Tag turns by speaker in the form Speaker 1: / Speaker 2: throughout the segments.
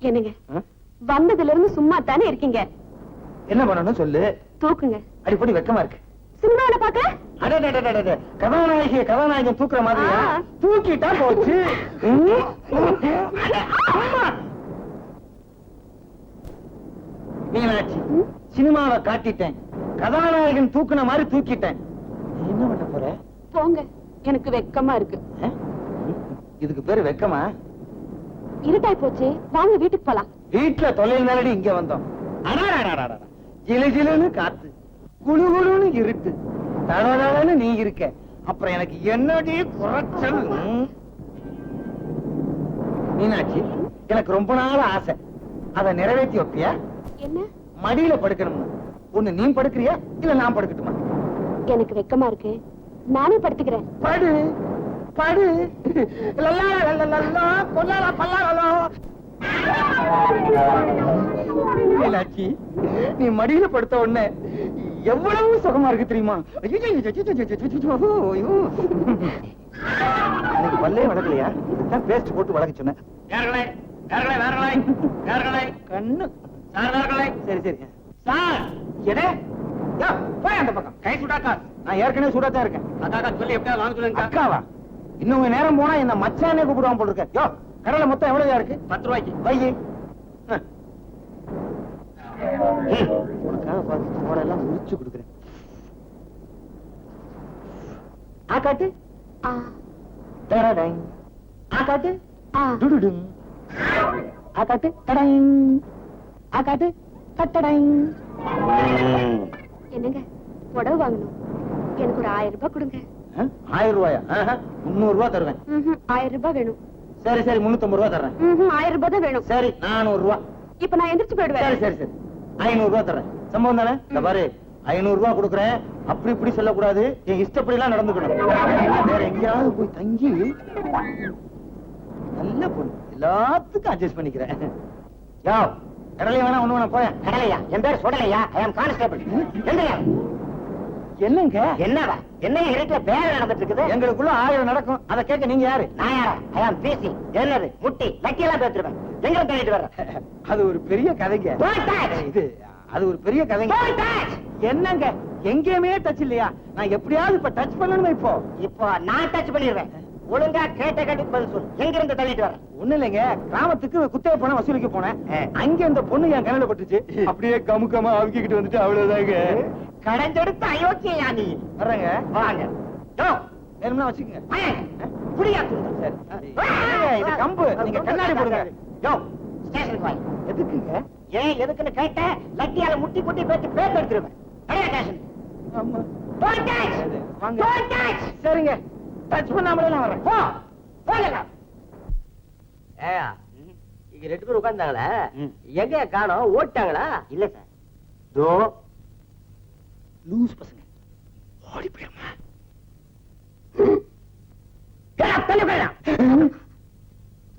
Speaker 1: என்னங்க? வந்ததுல இருந்து சும்மா தானே இருக்கீங்க.
Speaker 2: என்ன பண்ணணும் சொல்லு?
Speaker 1: தூக்குங்க.
Speaker 2: அடிப்படி வெக்கமா இருக்கு.
Speaker 1: சினிமாவில பாக்க
Speaker 2: அடடடடடட, கதாநாயகி கதாநாயகன் தூக்குற மாதிரியா
Speaker 1: ஆ.
Speaker 2: தூக்கிட்டா போச்சு. ம். அம்மா. மீனாட்சி
Speaker 1: ம்?
Speaker 2: சினிமாவை காட்டிட்டேன். கதாநாயகன் தூக்குன மாதிரி தூக்கிட்டேன். என்ன பண்ண போற?
Speaker 1: போங்க. எனக்கு வெக்கமா இருக்கு?
Speaker 2: இதுக்கு பேரு வெக்கமா?
Speaker 1: இருட்டாய் போச்சு வாங்க வீட்டுக்கு போலாம்.
Speaker 2: வீட்டுல தொலைல் நாளடி இங்க வந்தோம். ஜிலு ஜிலுன்னு காத்து குளு குளுன்னு இருட்டு. தடதடன்னு நீ இருக்க. அப்புறம் எனக்கு என்னடி குறைச்சல்? மீனாட்சி எனக்கு ரொம்ப நாள் ஆசை. அதை நிறைவேற்றி வைப்பியா?
Speaker 1: என்ன?
Speaker 2: மடியில படுக்கணும்னு. ஒண்ணு நீ படுக்கிறியா? இல்ல நான் படுக்கட்டுமா?
Speaker 1: எனக்கு வெக்கமா இருக்கு. நானே படுத்துக்கிறேன்.
Speaker 2: படு. படு. லல்லா மீனாட்சி நீ மடியில படுத்த உடனே எவ்வளவு சுகமா இருக்கு தெரியுமா? ஐயோ, எனக்கு பல்லே வளர்க்கலையா இதுதான் பேஸ்ட் போட்டு வளர்க்க சொன்னேன் கண்ணு
Speaker 3: சரி
Speaker 2: சரி சார் எடே போய் அந்த பக்கம்
Speaker 3: கை சுடாக்கா
Speaker 2: நான் ஏற்கனவே சூடாத்தான் இருக்கேன்
Speaker 3: அக்காக்கா சொல்லி எப்படியா வாங்க சொல்லுங்க
Speaker 2: அக்காவா இன்னும் நேரம் போனா என்ன மச்சானே கூப்பிடுவான் போல இருக்க. யோ கடலை மொத்தம் எவ்வளவு இருக்கு?
Speaker 3: பத்து ரூபாய்க்கு.
Speaker 2: அஹ். உனக்காக பார்த்து மோடெல்லாம் முடிச்சு கொடுக்குறேன். ஆ காட்டு.
Speaker 1: ஆ.
Speaker 2: டடடங். ஆ காட்டு.
Speaker 1: ஆ.
Speaker 2: டுடுடுங். ஆ காட்டு. டடங். ஆ காட்டு. கட்டடங்.
Speaker 1: என்னங்க புடவை வாங்கணும். எனக்கு ஒரு ஆயிரம் ரூபாய் கொடுங்க.
Speaker 2: ஆயிரம் ரூபாயா? ஆஹா, முந்நூறு ரூபாய் தருவேன்.
Speaker 1: ஆயிரம் ரூபாய் வேணும்.
Speaker 2: சரி சரி முன்னூத்தம்பது ரூபாய் தர்றேன்.
Speaker 1: ம்ஹும், ஆயிரம் ரூபாய் தான் வேணும்.
Speaker 2: சரி நானூறு ரூபாய்
Speaker 1: இப்ப நான் எந்திரிச்சு
Speaker 2: சரி
Speaker 1: போயிடுவேன்.
Speaker 2: சரி சரி ஐநூறு ரூபாய் தரேன் சம்பவம் தானே? இந்த பாரு ஐநூறு ரூபாய் கொடுக்குறேன். அப்படி இப்படி சொல்லக்கூடாது. என் இஷ்டப்படி எல்லாம் நடந்துக்கணும். வேற எங்கேயாவது போய் தங்கி நல்ல பொண்ணு. எல்லாத்துக்கும் அட்ஜஸ்ட் பண்ணிக்கிறேன். யோ கடலையா வேணா ஒண்ணு வேணா போயேன்
Speaker 3: கடலையா? என் பேர் சுடலையா? ஐ ஆம் கான்ஸ்டபிள் எந்திரியா?
Speaker 2: என்னங்க?
Speaker 3: என்னவா என்ன இருட்டுல வேலை நடந்துட்டு இருக்குது
Speaker 2: எங்களுக்குள்ள ஆயிரம் நடக்கும். அதை கேட்க நீங்க யாரு?
Speaker 3: நான் யாரா? ஐ ஆம் பேசி என்னது? முட்டி? லக்கி எல்லாம் பேத்துருவேன் எங்க தள்ளிட்டு வர்றேன்
Speaker 2: அது ஒரு பெரிய கதைங்க. இது அது ஒரு பெரிய கதைங்க. என்னங்க? எங்கேயுமே டச் இல்லையா? நான் எப்படியாவது இப்ப டச் பண்ணணும் இப்போ?
Speaker 3: இப்போ நான் டச் பண்ணிடுவேன். ஒழுங்கா கேட்ட கேட்டுக்கு பதில் சொல்லு. எங்க இருந்து தள்ளிட்டு வர்றேன்
Speaker 2: ஒண்ணு இல்லைங்க. கிராமத்துக்கு குத்தகை பணம் வசூலிக்க போனேன். அங்க இந்த பொண்ணு என் கண்ணுல பட்டுச்சு. அப்படியே கமுக்கமா அமுக்கிக்கிட்டு வந்துட்டு அவ்வளவுதாங்க.
Speaker 3: கடைஞ்செடுத்த அயோக்கியா நீ?
Speaker 2: வர்றேங்க.
Speaker 3: வாங்க. யோ,
Speaker 2: வேணும்னா வச்சுக்கோங்க.
Speaker 3: புரியா
Speaker 2: இது கம்பு. நீங்க கண்ணாடி போடுங்க.
Speaker 3: யோ, ஸ்டேஷனுக்கு வாங்க.
Speaker 2: எதுக்குங்க?
Speaker 3: ஏன் எதுக்குன்னு கேட்ட லட்டியால முட்டி முட்டி பேத்து பேத்து எடுத்துருவேன். அடையா ஸ்டேஷன்
Speaker 2: ஆமா. வாங்க. சரிங்க. டச் பண்ணாமலே நான் வரேன்
Speaker 3: போ. போகலாம்
Speaker 4: ஏயா இங்க ரெண்டு பேரும் உட்கார்ந்தாங்களே. எங்க காணோம்? ஓட்டாங்களா
Speaker 3: இல்ல சார்.
Speaker 2: தோ லூஸ் பசங்க. ஓடி போயிருமா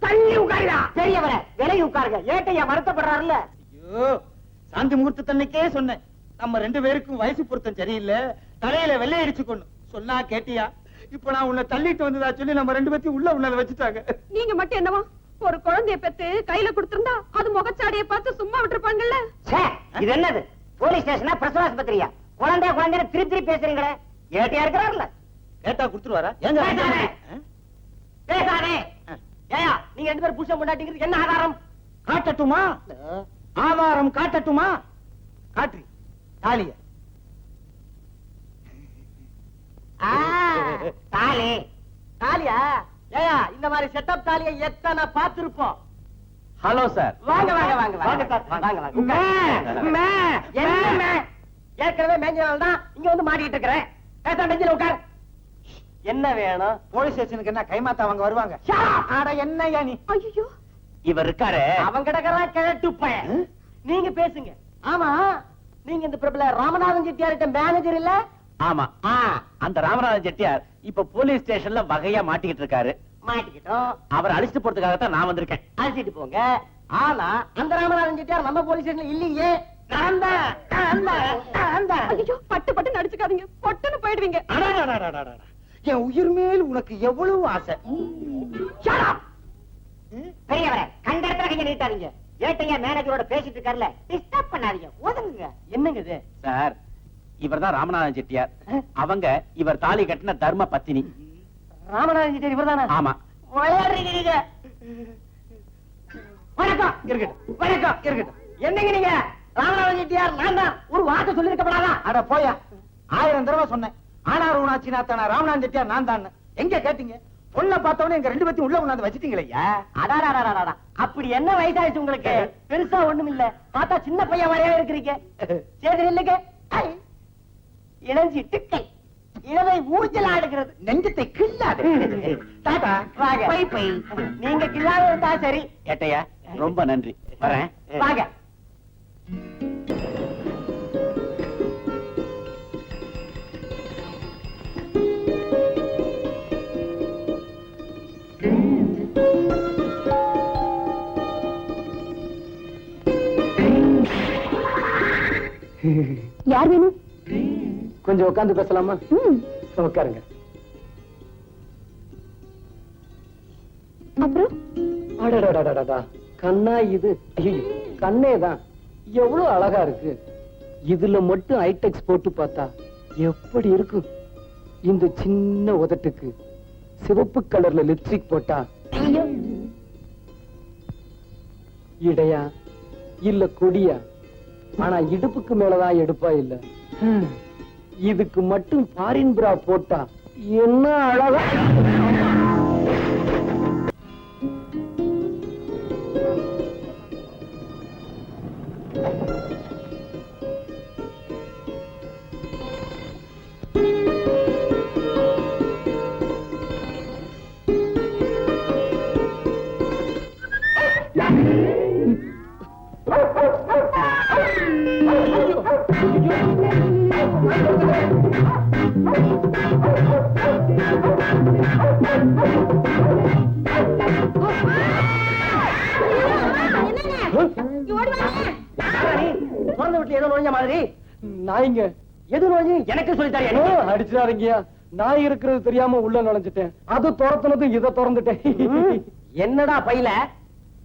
Speaker 3: தள்ளி உட்காருடா பெரியவர விலகி உட்காருங்க ஏட்டையா வருத்தப்படுறாருல்ல?
Speaker 2: ஐயோ சாந்தி முகூர்த்தத்தன்னைக்கே சொன்னேன். நம்ம ரெண்டு பேருக்கும் வயசு பொருத்தம் சரியில்லை. தலையில வெள்ளை அடிச்சு கொண்டு. சொன்னா கேட்டியா? இப்ப நான் உன்னை தள்ளிட்டு வந்ததா சொல்லி நம்ம ரெண்டு பேத்தையும் உள்ள உள்ள வச்சுட்டாங்க.
Speaker 1: நீங்க மட்டும் என்னவா? ஒரு குழந்தைய பெத்து கையில கொடுத்திருந்தா அது முகச்சாடியை பார்த்து சும்மா விட்டுருப்பாங்கல்ல?
Speaker 3: ச்சே, இது என்னது? போலீஸ் ஸ்டேஷனா பிரசவ ஆஸ்பத்திரியா குழந்தை குழந்தை திருப்பி திருப்பி பேசுறீங்களே? ஏட்டையா இருக்கிறாருல்ல
Speaker 2: கேட்டா கொடுத்துருவாரா? ஏங்க?
Speaker 3: பேசாதே. ஏயா நீங்க ரெண்டு பேரும் புருஷன் முன்னாடிங்கிறது என்ன ஆதாரம்?
Speaker 2: காட்டட்டுமா? ஆதாரம் காட்டட்டுமா? காட்டு. தாலிய.
Speaker 3: தாலி. தாலியா? ஏயா இந்த மாதிரி செட்டப் தாலியை எத்தனை பார்த்திருப்போம்?
Speaker 2: Hello sir.
Speaker 3: வாங்க வாங்க வாங்க வாங்க. வாங்க வாங்க உட்காருங்க. என்ன? ஏற்கனவே மேஞ்சனால தான் இங்க வந்து மாட்டிட்டு இருக்கிறேன். பேச நெஞ்சில உட்கார். என்ன வேணும்?
Speaker 2: போலீஸ் ஸ்டேஷனுக்கு என்ன கைமாத்தா அவங்க வருவாங்க. அட என்னய்யா நீ?
Speaker 1: ஐயோ
Speaker 4: இவர் இருக்காரு.
Speaker 3: கிழட்டு பையன் நீங்க பேசுங்க. ஆமா நீங்க இந்த பிரபல ராமநாதன் செட்டியார்கிட்ட மேனேஜர் இல்ல?
Speaker 4: ஆமா அந்த ராமநாதன் செட்டியார் இப்ப போலீஸ் ஸ்டேஷன்ல வகையா மாட்டிக்கிட்டு இருக்காரு.
Speaker 3: மாட்டிக்கிட்டோம்.
Speaker 4: அவர் அழிச்சிட்டு போறதுக்காகத்தான் நான் வந்திருக்கேன்.
Speaker 3: அழைச்சிட்டு போங்க. ஆனா அந்த ராமநாதன் செட்டியார் நம்ம போலீஸ் ஸ்டேஷன்ல இல்லையே. நான் தான், நான் தான், நான் தான்.
Speaker 1: ஐயோ பட்டு பட்டு நடிச்சுக்காதீங்க பொட்டுன்னு போயிடுவீங்க.
Speaker 2: அடடடடடடட. என் உயிர் மேல் உனக்கு எவ்வளவு ஆசை?
Speaker 3: Shut up. பெரியவரே கண்ட இடத்துல கையை நீட்டாதீங்க. ஏட்டையா மேனேஜரோட பேசிட்டு இருக்காருல டிஸ்டர்ப் பண்ணாதீங்க. ஒதுங்குங்க. என்னங்க இது?
Speaker 4: சார் இவர்தான் ராமநாதன் செட்டியார். அவங்க இவர் தாலி கட்டின தர்ம பத்தினி.
Speaker 3: ராமநாதன் கிட்ட இவர்தானா?
Speaker 4: ஆமா.
Speaker 3: வணக்கம். இருக்கட்டும் வணக்கம் இருக்கட்டும். என்னங்க நீங்க? ராமநாதன் செட்டியார் நான் தான். ஒரு வார்த்தை சொல்லிருக்கப்படாதா
Speaker 2: அட போயா. ஆயிரம் தடவை சொன்னேன். ஆனார் ஊனாச்சி நாத்தானா ராமநாதன் செட்டியார் நான் தான் எங்க கேட்டீங்க? பொண்ணை பார்த்தவொடனே எங்க ரெண்டு பேத்தையும் உள்ள கொண்டாந்து வச்சிட்டீங்களே
Speaker 3: அடாடாடாடாடா அப்படி என்ன வயசாயிடுச்சு உங்களுக்கு? பெருசா ஒண்ணும் இல்ல பார்த்தா சின்ன பையன் மாதிரியே இருக்கிறீங்க. சரி இல்லைங்க. ஐ. இளஞ்சிட்டுக்கள் இளவை ஊஞ்சல் ஆடுகிறது.
Speaker 2: நெஞ்சத்தை கிள்ளாது டாடா
Speaker 3: வாங்க. நீங்க கில்லாத இருந்தா சரி.
Speaker 4: ஏட்டையா ரொம்ப நன்றி. வரேன்.
Speaker 3: வாங்க.
Speaker 1: யார் வேணும்
Speaker 2: கொஞ்சம் உட்கார்ந்து பேசலாமா? உட்காருங்க
Speaker 1: அப்புறம்?
Speaker 5: கண்ணா இது. ஐயோ கண்ணே தான். எவ்வளவு அழகா இருக்கு. இதுல மட்டும் ஐடெக்ஸ் போட்டு பார்த்தா எப்படி இருக்கும்? இந்த சின்ன உதட்டுக்கு சிவப்பு கலர்ல லிப்ஸ்டிக் போட்டா இடையா இல்ல கொடியா? ஆனா இடுப்புக்கு மேலதான் எடுப்பா இல்ல. இதுக்கு மட்டும் பாரின் பிரா போட்டா என்ன அழகா
Speaker 3: திறந்து விட்டு ஏதோ நுழைஞ்ச மாதிரி.
Speaker 5: நாய்ங்க
Speaker 3: எது நுழைஞ்சு எனக்கு சொல்லி தரியா
Speaker 5: அடிச்சிடாருங்கய்யா நாய் இருக்கிறது தெரியாம உள்ள நுழைஞ்சிட்டேன். அது துரத்துனது இத திறந்துட்டேன்.
Speaker 3: என்னடா பையில?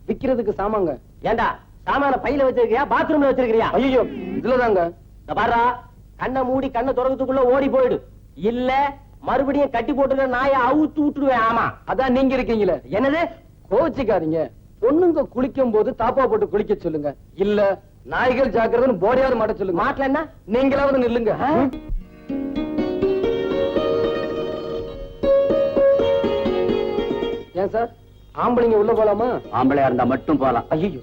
Speaker 5: விக்கிறதுக்கு சாமாங்க
Speaker 3: ஏண்டா சாமான பையில வச்சிருக்கியா பாத்ரூம்ல வச்சிருக்கியா
Speaker 5: ஐயோ இதுலதாங்க.
Speaker 3: பாருடா கண்ணை மூடி கண்ணை திறக்கிறதுக்குள்ள ஓடி போயிடு. இல்ல மறுபடியும் கட்டி போட்டுருக்க நாயை அவுத்து விட்டுடுவேன் ஆமா.
Speaker 5: அதான் நீங்க இருக்கீங்களே.
Speaker 3: என்னது?
Speaker 5: கோச்சிக்காதீங்க பொண்ணுங்க குளிக்கும் போது தாப்பா போட்டு குளிக்க சொல்லுங்க. இல்ல நாய்கள் ஜாக்கிரதைன்னு போடையாவது மாட்ட சொல்லுங்க.
Speaker 3: மாட்டுல என்ன?
Speaker 5: நீங்களாவது நில்லுங்க? ஏன் சார்? ஆம்பளைங்க உள்ள போலாமா?
Speaker 4: ஆம்பளையா இருந்தா மட்டும் போலாம்.
Speaker 5: ஐயோ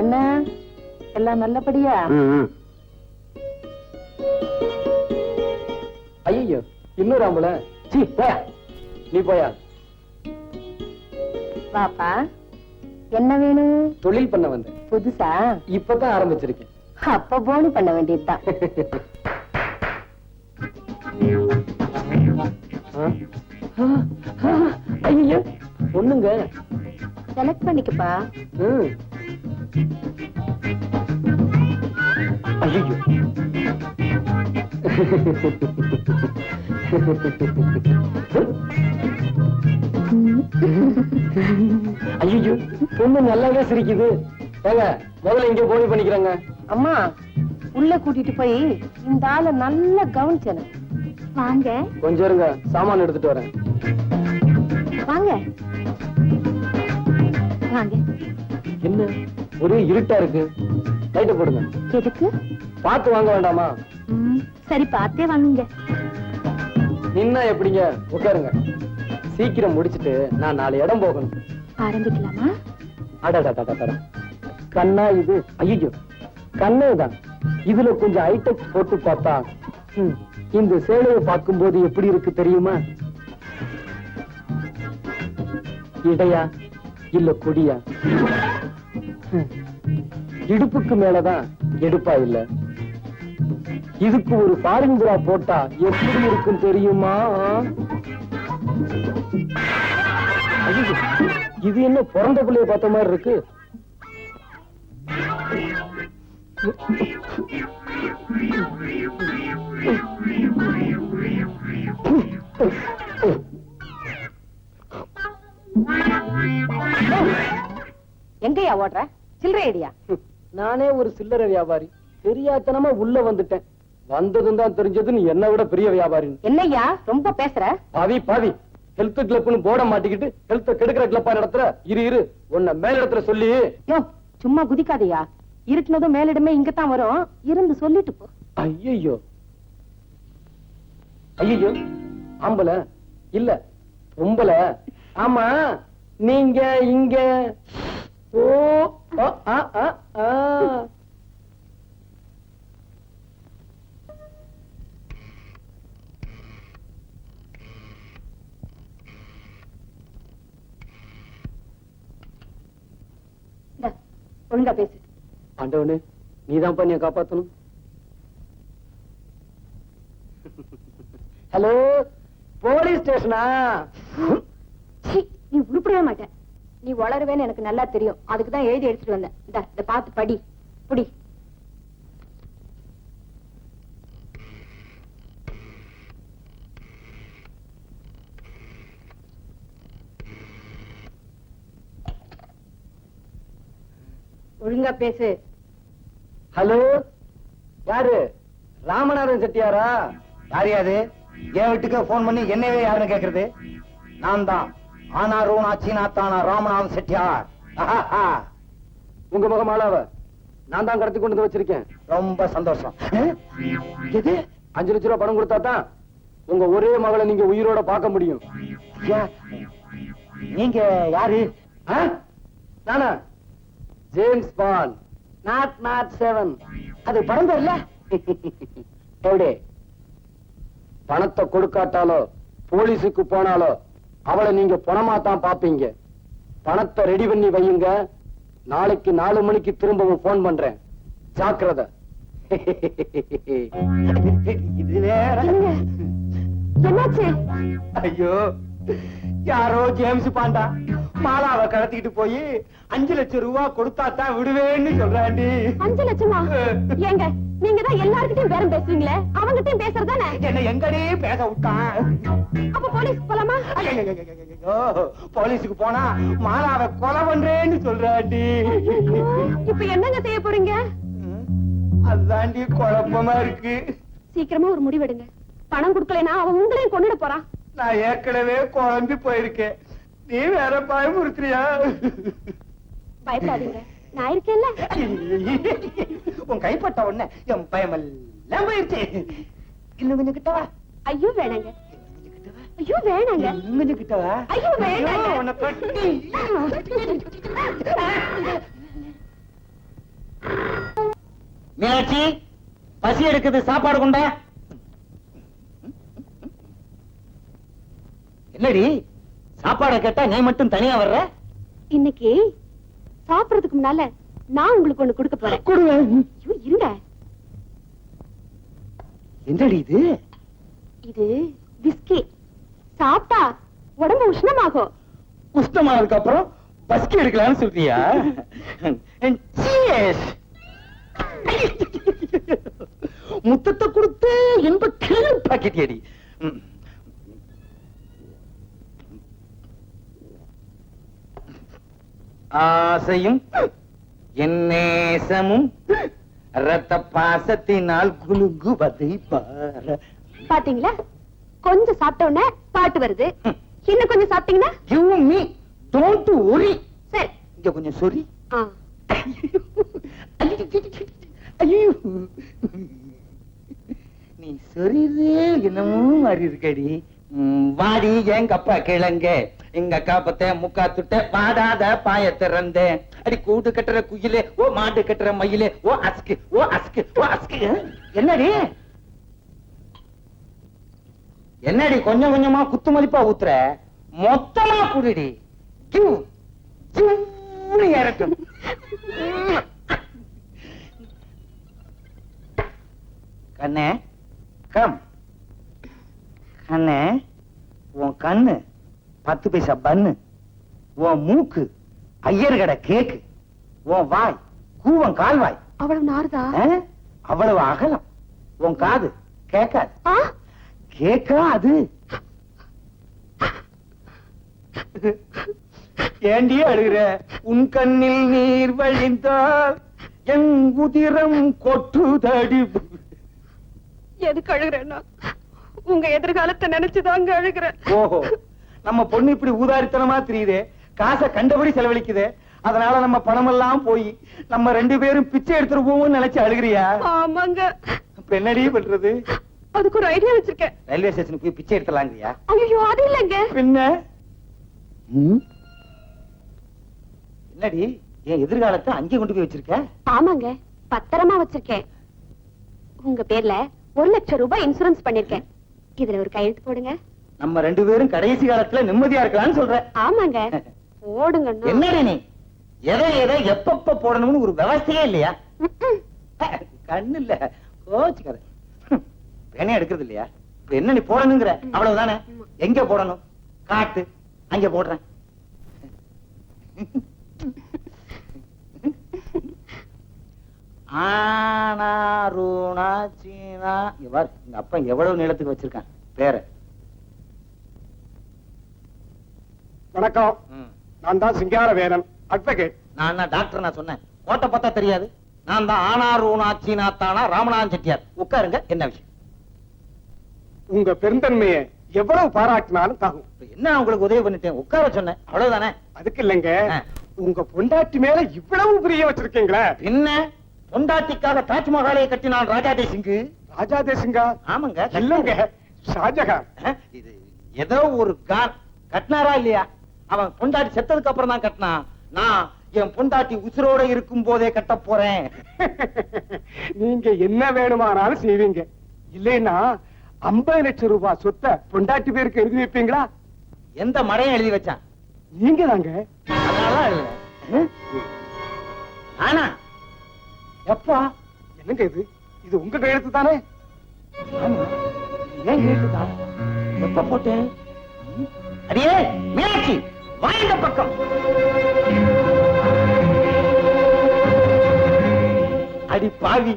Speaker 1: என்ன? எல்லாம் நல்லபடியா?
Speaker 5: ஐயோ இன்னொரு ஆம்பளை. சீ போயா நீ போயா?
Speaker 1: பாப்பா என்ன வேணும்?
Speaker 5: தொழில் பண்ண வந்தேன்.
Speaker 1: புதுசா?
Speaker 5: இப்பதான் ஆரம்பிச்சிருக்கேன்.
Speaker 1: அப்ப போனு பண்ண வேண்டியதுதான்.
Speaker 5: பொண்ணுங்க
Speaker 1: செலக்ட் பண்ணிக்கப்பா.
Speaker 5: ஐயோ ஐயோ பொண்ணு நல்லாவே சிரிக்குது. ஏங்க முதல்ல இங்க போய் பண்ணிக்கிறேங்க.
Speaker 1: அம்மா உள்ள கூட்டிட்டு போய் இந்த ஆளை நல்லா கவனிச்சன. வாங்க.
Speaker 5: கொஞ்சம் இருங்க சாமான் எடுத்துட்டு வரேன்.
Speaker 1: வாங்க. வாங்க.
Speaker 5: என்ன? ஒரே இருட்டா இருக்கு. லைட்ட போடுங்க.
Speaker 1: எதுக்கு?
Speaker 5: பார்த்து வாங்க வேண்டாமா?
Speaker 1: சரி பார்த்தே வாங்குங்க.
Speaker 5: நின்னா எப்படிங்க? உட்காருங்க. சீக்கிரம் முடிச்சிட்டு நான் நாலு இடம் போகணும்.
Speaker 1: ஆரம்பிக்கலாமா?
Speaker 5: அடடடடடட. கண்ணா இது. ஐயோ கண்ணே தான். இதுல கொஞ்சம் ஐடெக் போட்டு பார்த்தா இந்த சேலையை பார்க்கும்போது எப்படி இருக்கு தெரியுமா? இடையா இல்ல கொடியா? இடுப்புக்கு மேலதான் எடுப்பா இல்ல. இதுக்கு ஒரு ஃபாரின் புறா போட்டா எப்படி இருக்கும் தெரியுமா? இது என்ன பிறந்த பிள்ளைய பார்த்த மாதிரி இருக்கு?
Speaker 1: எங்கயா ஓடுற? சில்லறை ஐடியா?
Speaker 5: நானே ஒரு சில்லறை வியாபாரி. தெரியாத்தனமா உள்ள வந்துட்டேன். வந்ததும் தான் தெரிஞ்சது நீ என்னை விட பெரிய வியாபாரின்னு
Speaker 1: என்னய்யா ரொம்ப பேசுற?
Speaker 5: பாவி பாவி. ஹெல்த் கிளப்னு போட மாட்டிக்கிட்டு ஹெல்த் கெடுக்கிற கிளப்பா நடத்துற. இரு இரு. உன்னை மேல் இடத்துல சொல்லி.
Speaker 1: யோ சும்மா குதிக்காதயா. இருட்டுனதும் மேலிடமே இங்கதான் வரும். இருந்து சொல்லிட்டு போ.
Speaker 5: ஐயோ ஐயோ ஆம்பள. இல்ல பொம்பள. ஆமா நீங்க இங்க. ஓ ஆ, ஆ, ஆ,
Speaker 1: ஒழுங்கா பேசு.
Speaker 5: ஆண்டவனே நீதான் பண்ணிய காப்பாத்தணும். Hello police ஸ்டேஷனா?
Speaker 1: நீ உருப்படவே மாட்ட. நீ வளருவேன்னு எனக்கு நல்லா தெரியும். அதுக்கு தான் எழுதி எடுத்துட்டு வந்தேன். இந்தா இத பார்த்து படி. புடி. ஒழுங்கா பேசு.
Speaker 5: ஹலோ? யாரு? ராமநாதன் செட்டியாரா?
Speaker 2: யாரையாது என் வீட்டுக்கு போன் பண்ணி என்னவே யாருன்னு கேக்குறது? நான் தான். ஆனாரோ நாச்சினாத்தானா ராமநாதன் செட்டியார். ஆஹா,
Speaker 5: உங்க மகம் ஆளாவ. நான் தான் கடத்தி கொண்டு வந்து வச்சிருக்கேன்.
Speaker 2: ரொம்ப சந்தோஷம். எது?
Speaker 5: அஞ்சு லட்ச ரூபாய் பணம் கொடுத்தா தான் உங்க ஒரே மகளை நீங்க உயிரோட பார்க்க முடியும்.
Speaker 2: நீங்க யாரு?
Speaker 5: நானா? James Bond naught naught seven
Speaker 2: அது படம் இல்ல?
Speaker 5: எப்படி பணத்தை கொடுக்காட்டாலோ போலீஸுக்கு போனாலோ அவளை நீங்க பணமா தான் பாப்பீங்க. பணத்தை ரெடி பண்ணி வையுங்க. நாளைக்கு நாலு மணிக்கு திரும்பவும் போன் பண்றேன். ஜாக்கிரதை.
Speaker 2: இது வேற
Speaker 1: என்னாச்சு?
Speaker 2: ஐயோ. யாரோ ஜேம்ஸ் பாண்டா. மாலாவை கடத்திக்கிட்டு போய் அஞ்சு லட்சம் ரூபாய் கொடுத்தா தான் விடுவேன்னு சொல்றாண்டி.
Speaker 1: அஞ்சு லட்சமா? ஏங்க நீங்க தான் எல்லார்கிட்டயும் பேரம் பேசுவீங்களே அவங்கிட்டயும் பேசுறதானே?
Speaker 2: என்ன எங்கடி பேச விட்டான்?
Speaker 1: அப்ப போலீஸ் போலாமா?
Speaker 2: போலீஸுக்கு போனா மாலாவை கொலை பண்றேன்னு சொல்றாண்டி.
Speaker 1: இப்ப என்னங்க செய்ய போறீங்க?
Speaker 2: அதுதாண்டி குழப்பமா இருக்கு.
Speaker 1: சீக்கிரமா ஒரு முடிவெடுங்க. பணம் கொடுக்கலைன்னா அவன் உங்களையும் கொண்டுட போறான்.
Speaker 2: நான் ஏற்கனவே குழம்பி போயிருக்கேன். நீ வேற பயமுறுத்துறியா?
Speaker 1: பயப்படாதீங்க. நான் இருக்கேன்ல.
Speaker 2: உன் கைப்பட்ட உடனே என் பயமெல்லாம் போயிருச்சு. இன்னும் கொஞ்சம் கிட்டவா
Speaker 1: ஐயோ வேணாங்க. ஐயோ வேணாங்க.
Speaker 2: இன்னும் கொஞ்சம் கிட்டவா
Speaker 1: ஐயோ வேணாங்க.
Speaker 2: உன்னை கட்டி. மீனாட்சி பசி எடுக்குது சாப்பாடு கொண்டா? என்னடி சாப்பாட கேட்டா நீ மட்டும் தனியா வர்ற?
Speaker 1: இன்னைக்கு சாப்பிடறதுக்கு முன்னால நான் உங்களுக்கு ஒண்ணு கொடுக்க போறேன்.
Speaker 2: கொடுங்க.
Speaker 1: ஐயோ, இருங்க
Speaker 2: என்னடி இது?
Speaker 1: இது விஸ்கி. சாப்பிட்டா உடம்பு உஷ்ணமாகும்.
Speaker 2: உஷ்ணமானதுக்கு அப்புறம் பஸ்கி எடுக்கலாம்னு சொல்றியா. முத்தத்தை கொடுத்து இன்ப கிளி பாக்கெட் அடி ஆசையும் என் நேசமும் ரத்த பாசத்தினால் குலுங்குவதை பார.
Speaker 1: பாத்தீங்களா? கொஞ்சம் சாப்பிட்ட உடனே பாட்டு வருது. இன்னும் கொஞ்சம் சாப்பிட்டீங்கன்னா?
Speaker 2: Give me don't worry.
Speaker 1: சரி.
Speaker 2: இங்க கொஞ்சம் சொரி. ஐயோ. நீ சொரிதே என்னமோ மாதிரி இருக்கடி. வாடி எங்க அப்பா கிழங்க. எங்க அக்கா பத்த முக்கா துட்ட வாடாத பாய திறந்தேன் அடி கூடு கட்டுற குயிலே ஓ மாடு கட்டுற மயிலே ஓ அஸ்கு ஓ அஸ்கு ஓ அஸ்கு என்னடி? என்னடி கொஞ்சம் கொஞ்சமா குத்து மதிப்பா ஊத்துற? மொத்தமா குடிடி. கிவ் கிவ்னு இறக்கும். கண்ணே கம். கண்ணே உன் கண்ணு. பத்து பைசா பன்னு உன் மூக்கு ஐயர் கடை கேக்கு உன் வாய் கூவன் கால்வாய்.
Speaker 1: அவ்வளவு நாறுதா?
Speaker 2: ஆ? அவ்வளவு அகலம். உன் காது கேட்காது? கேட்காது ஏண்டி அழுகிற? உன் கண்ணில் நீர் வழிந்தால் என் உதிரம் கொட்டுதடி.
Speaker 1: எதுக்கு அழுகிறேன்னா? உங்க எதிர்காலத்தை நினைச்சுதாங்க அழுகிறேன்.
Speaker 2: ஓஹோ. நம்ம பொண்ணு இப்படி ஊதாரித்தனமா தெரியுதே காசை கண்டபடி செலவழிக்குதே அதனால நம்ம பணமெல்லாம் போய் நம்ம ரெண்டு பேரும் பிச்சை எடுத்துட்டு போவோம்னு நினைச்சு அழுகிறியா?
Speaker 1: ஆமாங்க.
Speaker 2: இப்ப என்னடி பண்றது?
Speaker 1: அதுக்கு ஒரு ஐடியா வச்சிருக்கேன்.
Speaker 2: ரயில்வே ஸ்டேஷனுக்கு போய் பிச்சை எடுத்துலாங்கிறியா
Speaker 1: ஐயோ அது இல்லைங்க.
Speaker 2: பின்ன? என்னடி என் எதிர்காலத்தை அங்கே கொண்டு போய் வச்சிருக்க?
Speaker 1: ஆமாங்க பத்திரமா வச்சிருக்கேன். உங்க பேர்ல ஒரு லட்சம் ரூபாய் இன்சூரன்ஸ் பண்ணிருக்கேன். இதுல ஒரு கையெழுத்து போடுங்க.
Speaker 2: நம்ம ரெண்டு பேரும் கடைசி காலத்துல நிம்மதியா இருக்கலாம்னு சொல்ற.
Speaker 1: ஆமாங்க. போடுங்க
Speaker 2: என்னடி நீ? எதை எதை எப்பப்ப போடணும்னு ஒரு விவசாயே இல்லையா? கண்ணு இல்ல. கோச்சுக்காத. பேனே எடுக்கிறது இல்லையா? இப்ப என்ன நீ போடணுங்கிற? அவ்வளவுதானே? எங்க போடணும்? காட்டு. அங்க போடுறேன். ஆனாரூனா சீனா இங்க பாரு எங்க அப்பா எவ்வளவு நீளத்துக்கு வச்சிருக்கான். பேர.
Speaker 6: வணக்கம். நான் தான் சிங்கார வேலன் அட்வொகேட்
Speaker 2: நான் என்ன டாக்டர் நான் சொன்னேன். கோட்டை பார்த்தா தெரியாது. நான் தான் ஆனாரூனா சீனா தானா ராமநாதன் செட்டியார். உட்காருங்க என்ன விஷயம்?
Speaker 6: உங்க பெருந்தன்மையை எவ்வளவு பாராட்டினாலும் தாகும்
Speaker 2: என்ன உங்களுக்கு உதவி பண்ணிட்டேன்? உட்கார சொன்னேன். அவ்வளவுதானே?
Speaker 6: அதுக்கு இல்லைங்க. உங்க பொண்டாட்டி மேல இவ்வளவு பிரிய வச்சிருக்கீங்களே.
Speaker 2: என்ன பொண்டாட்டிக்காக தாஜ்மஹாலை கட்டினான் ராஜாதே சிங்கு.
Speaker 6: ராஜா தேசிங்கா
Speaker 2: ஆமாங்க.
Speaker 6: இல்லங்க. ஷாஜகான்.
Speaker 2: இது ஏதோ ஒரு கான் கட்டினாரா இல்லையா? அவன் பொண்டாட்டி செத்ததுக்கு அப்புறம் தான் கட்டினான் நான் என் பொண்டாட்டி உசுரோட இருக்கும் போதே கட்ட போறேன்.
Speaker 6: நீங்க என்ன வேணுமானாலும் செய்வீங்க. இல்லைன்னா ஐம்பது லட்சம் ரூபாய் சொத்தை பொண்டாட்டி பேருக்கு எழுதி வைப்பீங்களா?
Speaker 2: எந்த மடையும் எழுதி வச்சான்?
Speaker 6: நீங்க தாங்க?
Speaker 2: நானா? எப்பா?
Speaker 6: என்னங்க இது? இது உங்க கையெழுத்து தானே.
Speaker 2: ஏன் கேட்டுதான் எப்ப போட்டேன்? அடியே மீனாட்சி! வா இந்த பக்கம். அடி பாவி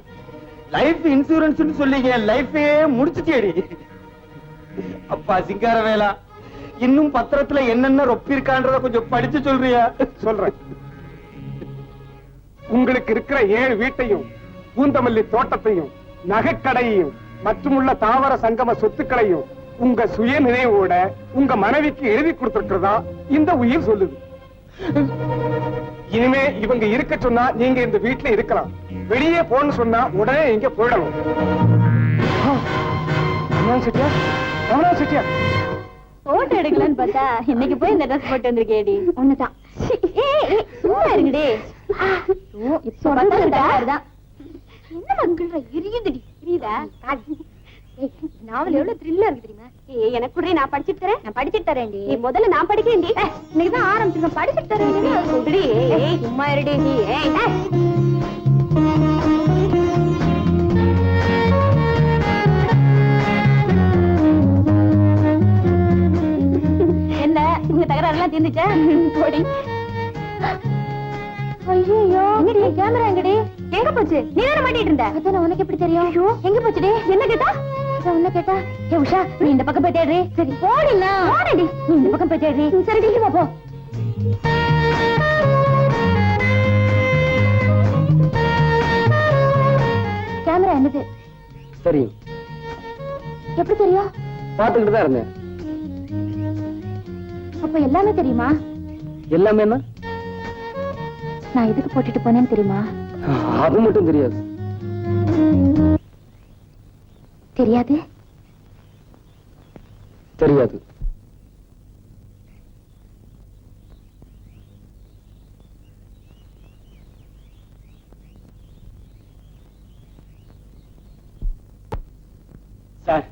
Speaker 2: லைஃப் இன்சூரன்ஸ் சொல்லிங்க லைஃபே முடிச்சுட்டேடி. அப்பா சிங்காரவேலா இன்னும் பத்திரத்துல என்னென்ன ரொப்பிருக்கான்றத கொஞ்சம் படிச்சு சொல்றியா?
Speaker 6: சொல்றேன். உங்களுக்கு இருக்கிற ஏழு வீட்டையும் பூந்தமல்லி தோட்டத்தையும் நகைக்கடையையும் மற்றுமுள்ள தாவர சங்கம சொத்துக்களையும் உங்க சுய நினைவோட உங்க மனைவிக்கு எழுதி கொடுத்திருக்கிறதா இந்த உயிர் சொல்லுது. இனிமே இவங்க இருக்க சொன்னா நீங்க இந்த வீட்டுல இருக்கலாம். வெளியே போன்னு சொன்னா உடனே இங்க போயிடணும். செட்டியார்? ரமணா செட்டியார்?
Speaker 1: போட்டோ எடுக்கலாம்னு பார்த்தா இன்னைக்கு போய் இந்த ட்ரெஸ் போட்டு வந்திருக்கேடி ஒண்ணுதான் சும்மா இருங்கடி. இப்போ பார்த்தா என்ன மக்கள் எரியுதுடி புரியுதா? நாவல் எவ்வளவு த்ரில்லா இருக்கு தெரியுமா? ஏய் எனக்கு கூட நான் படிச்சிட்டு தரேன். நான் படிச்சிட்டு தரேன்டி. நீ முதல்ல நான் படிக்கிறேன்டி இன்னைக்கு தான் ஆரம்பிச்சிருக்கேன் படிச்சிட்டு தரேன் சொல்றி ஏய் சும்மா இருடி நீ ஏய். என்ன உங்க தகராறுலாம் தீர்ந்துச்சா? போடி. ஐயோ கேமரா எங்கடி? எங்க போச்சு? நீ தானே மாட்டிட்டு இருந்த. அதான் உனக்கு எப்படி தெரியும்? எங்க போச்சுடி? என்ன கேட்டா? உன்ன கேட்டா? ஏ உஷா நீ இந்த பக்கம் போய் தேடுறி. சரி. போடினா போடடி. நீ இந்த பக்கம் போய் தேடுறி. சரி போ. கேமரா என்னது?
Speaker 5: தெரியும்.
Speaker 1: எப்படி தெரியும்?
Speaker 5: பார்த்துக்கிட்டு தான் இருந்தேன்.
Speaker 1: அப்ப எல்லாமே தெரியுமா?
Speaker 5: எல்லாமே
Speaker 1: நான் எதுக்கு போட்டுட்டு போனேன்னு தெரியுமா?
Speaker 5: அது மட்டும் தெரியாது.
Speaker 1: தெரியாது?
Speaker 5: தெரியாது.
Speaker 4: சார்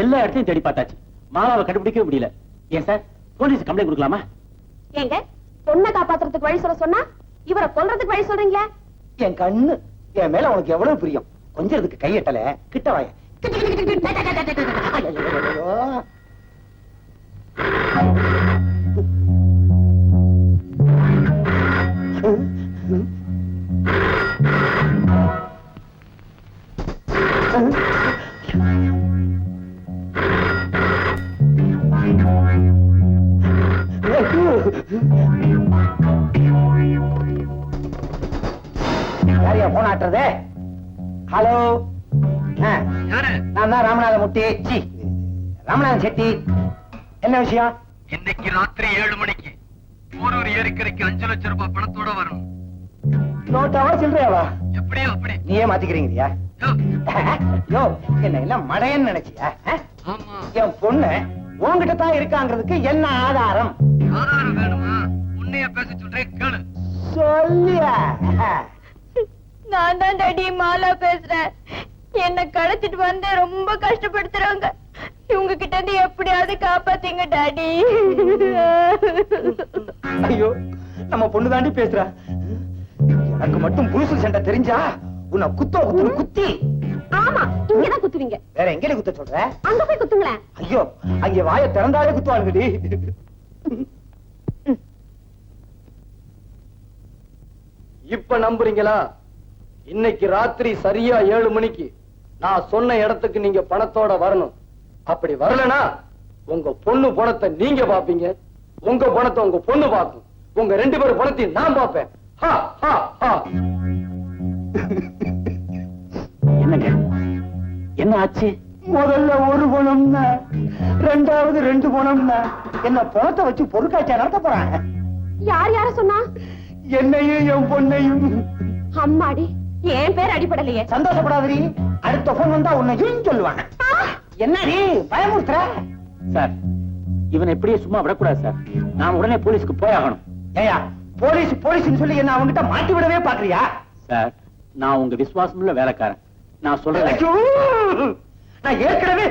Speaker 4: எல்லா இடத்தையும் தேடி பார்த்தாச்சு. மாலாவை கண்டுபிடிக்கவே முடியல. ஏன் சார் போலீஸ் கம்ப்ளைண்ட் கொடுக்கலாமா?
Speaker 1: ஏங்க பொண்ணை காப்பாத்துறதுக்கு வழி சொல்ல சொன்னா இவரை கொல்றதுக்கு வழி சொல்றீங்களா?
Speaker 2: என் கண்ணு என் மேல உனக்கு எவ்வளவு பிரியம்? கொஞ்சம் இதுக்கு கையட்டல கிட்ட வாய யாரையா போனாட்டுறது ஹலோ ஆ. நான் தான் ராமநாத முட்டி சி. ராமநாதன் செட்டி. என்ன விஷயம்?
Speaker 7: இன்னைக்கு ராத்திரி ஏழு மணிக்கு. போரூர் ஏரிக்கரைக்கு அஞ்சு லட்சம் ரூபாய் பணத்தோட வரணும்.
Speaker 2: நோட்டாவா சில்லறையாவா
Speaker 7: எப்படியோ அப்படி.
Speaker 2: நீயே மாத்திக்கிறீங்கயா
Speaker 7: யோ,
Speaker 2: என்ன எல்லாம் மடையன்னு நினைச்சியா? என் பொண்ணு உன்கிட்ட தான் இருக்காங்கிறதுக்கு என்ன ஆதாரம்?
Speaker 7: ஆதாரம் வேணுமா? உன்னைய பேச சொல்றேன் கேளு.
Speaker 2: சொல்லியா?
Speaker 8: நான் தான் டாடி மாலா பேசுறேன். என்ன கடத்திட்டு வந்து ரொம்ப கஷ்டப்படுத்துறாங்க. இவங்க கிட்ட இருந்து எப்படியாவது காப்பாத்தீங்க டாடி.
Speaker 2: ஐயோ நம்ம பொண்ணு தாண்டி பேசுறா. எனக்கு மட்டும் புருஷ சண்டை தெரிஞ்சா உன்னை குத்த குத்து குத்தி.
Speaker 8: ஆமா இங்கதான் குத்துவீங்க.
Speaker 2: வேற எங்கடி குத்த சொல்ற?
Speaker 8: அங்க போய் குத்துங்களேன்.
Speaker 2: ஐயோ அங்க வாய திறந்தாலே குத்துவாளுங்கடி.
Speaker 5: இப்ப நம்புறீங்களா? இன்னைக்கு ராத்திரி சரியா ஏழு மணிக்கு. நான் சொன்ன இடத்துக்கு நீங்க பணத்தோட வரணும். அப்படி வரலனா உங்க பொண்ணு பணத்தை நீங்க பாப்பீங்க உங்க பணத்தை உங்க பொண்ணு பார்க்கும். உங்க ரெண்டு பேரும் பணத்தையும் நான் பார்ப்பேன். ஹா, ஹா, ஹா.
Speaker 4: என்னங்க? என்ன ஆச்சு?
Speaker 2: முதல்ல ஒரு பணம்னா ரெண்டாவது ரெண்டு பணம்னா. என்ன பணத்தை வச்சு பொருட்காட்சியா நடத்த போறாங்க?
Speaker 8: யார் யார சொன்னா?
Speaker 2: என்னையும் என் பொண்ணையும்.
Speaker 8: அம்மாடி. என் பேர் அடிபடலையே.
Speaker 2: சந்தோஷப்படாதடி. அடுத்த போன் வந்தா உன்னை சொல்லுவாங்க. என்னடி பயமுறுத்துற?
Speaker 4: சார் இவனை எப்படியே சும்மா விடக்கூடாது சார். நான் உடனே போலீஸ்க்கு போயாகணும்.
Speaker 2: ஏயா போலீஸ் போலீஸ்னு சொல்லி என்ன அவங்கிட்ட மாட்டி விடவே பாக்குறியா?
Speaker 4: சார் நான் உங்க விசுவாசமுள்ள வேலைக்காரன். நான் சொல்றேன்!
Speaker 2: நான் ஏற்கனவே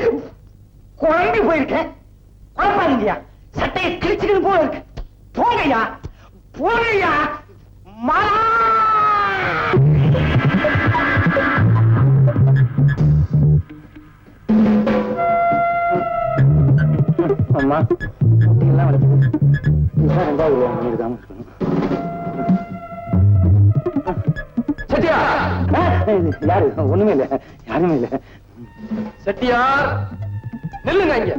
Speaker 2: குழம்பி போயிருக்கேன். குழப்பாதீங்கய்யா சட்டையை கிழிச்சுக்கிட்டு போல இருக்கு. போங்கய்யா. போங்கய்யா. மாலா!
Speaker 4: அம்மா. எல்லாம் வலிக்குது. இதுதான் யாரு? ஒண்ணுமே இல்ல. யாருமே இல்ல.
Speaker 5: செட்டியார்! நில்லுங்க இங்க.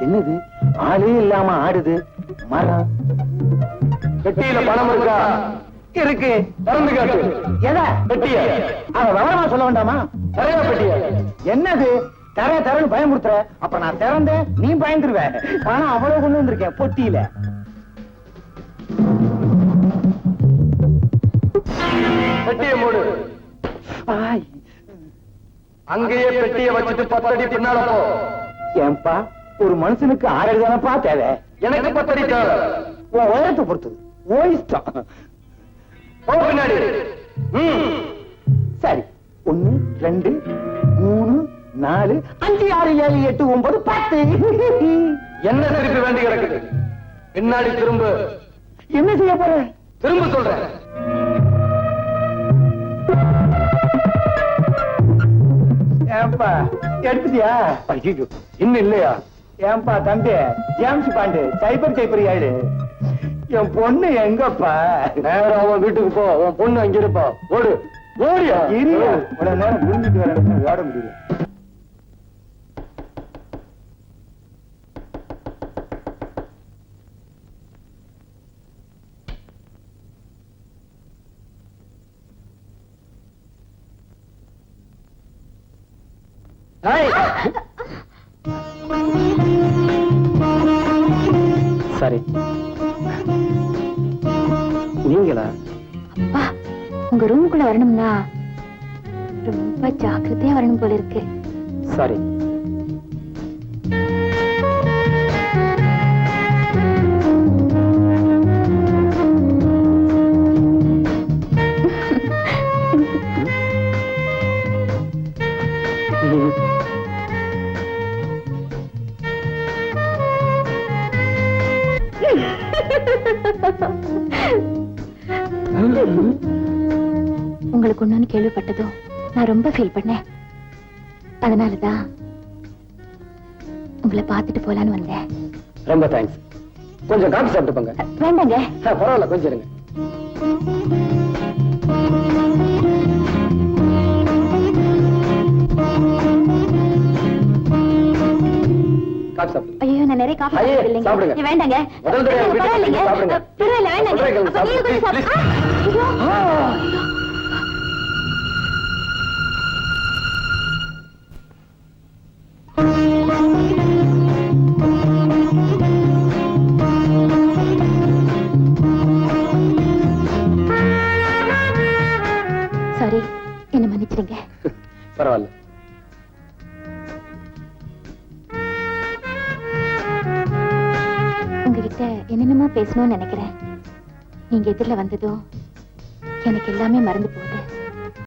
Speaker 4: என்னது? ஆளே இல்லாம ஆடுது. மரம்.
Speaker 5: பெட்டியில பணம் இருக்கா?
Speaker 2: இருக்கு.
Speaker 5: திறந்து காட்டு.
Speaker 2: எதை?
Speaker 5: பெட்டிய?
Speaker 2: அத விவரமா சொல்ல வேண்டாமா?
Speaker 5: தரையா பெட்டிய?
Speaker 2: என்னது? தர தரன்னு பயமுறுத்துற? அப்ப நான் திறந்தேன் நீ பயந்துருவ. ஆனா அவ்வளவு கொண்டு வந்திருக்கேன் பொட்டியில.
Speaker 5: பெட்டிய மூடு. அங்கேயே பெட்டிய வச்சுட்டு பத்தடி பின்னால போ.
Speaker 2: ஏன்பா ஒரு மனுஷனுக்கு ஆறடி தானப்பா தேவை?
Speaker 5: எனக்கு பத்தடி தேவை.
Speaker 2: உன் உயரத்தை பொறுத்தது. இஷ்டம்
Speaker 5: போ பின்னாடி.
Speaker 2: சரி. ஒண்ணு ரெண்டு மூணு நாலு அஞ்சு ஆறு ஏழு எட்டு ஒன்பது பத்து.
Speaker 5: என்ன திருப்பி வேண்டி கிடக்குது? பின்னாடி திரும்ப.
Speaker 2: என்ன செய்ய போற?
Speaker 5: திரும்ப சொல்றேன்
Speaker 2: ஏன்பா எடுத்துட்டியா?
Speaker 5: ஐயோ இன்னும் இல்லையா?
Speaker 2: ஏன்பா தம்பி ஜேம்ஸ் பாண்டு சைபர் சைபர் ஏழு. என் பொண்ணு எங்கப்பா?
Speaker 5: நேரம் அவன் வீட்டுக்கு போ. உன் பொண்ணு அங்க இருப்பா. ஓடு. ஓடியா?
Speaker 2: இரியா. இவ்வளவு நேரம் புரிஞ்சுட்டு வரேன் ஓட முடியல.
Speaker 4: சரி. நீங்களா
Speaker 8: அப்பா உங்க ரூமுக்குள்ள வரணும்னா ரொம்ப ஜாக்கிரதையா வரணும் போல இருக்கு.
Speaker 4: சரி.
Speaker 8: இருக்கணும்னு கேள்விப்பட்டதும் நான் ரொம்ப ஃபீல் பண்ணேன். அதனாலதான் உங்களை பார்த்துட்டு போலான்னு வந்தேன்.
Speaker 5: ரொம்ப தேங்க்ஸ் கொஞ்சம் காஃபி சாப்பிட்டு போங்க.
Speaker 8: வேண்டாங்க.
Speaker 5: பரவாயில்ல கொஞ்சம் இருங்க.
Speaker 8: ஐயோ நான் நிறைய காஃபி
Speaker 5: சாப்பிடுங்க.
Speaker 8: வேண்டாங்க. பரவாயில்லைங்க. பரவாயில்ல வேண்டாங்க. மன்னிச்சிருங்க
Speaker 5: பரவாயில்ல.
Speaker 8: உங்ககிட்ட என்னென்னமோ பேசணும்னு நினைக்கிறேன். நீங்க எதிரில வந்ததும் எனக்கு எல்லாமே மறந்து போகுது.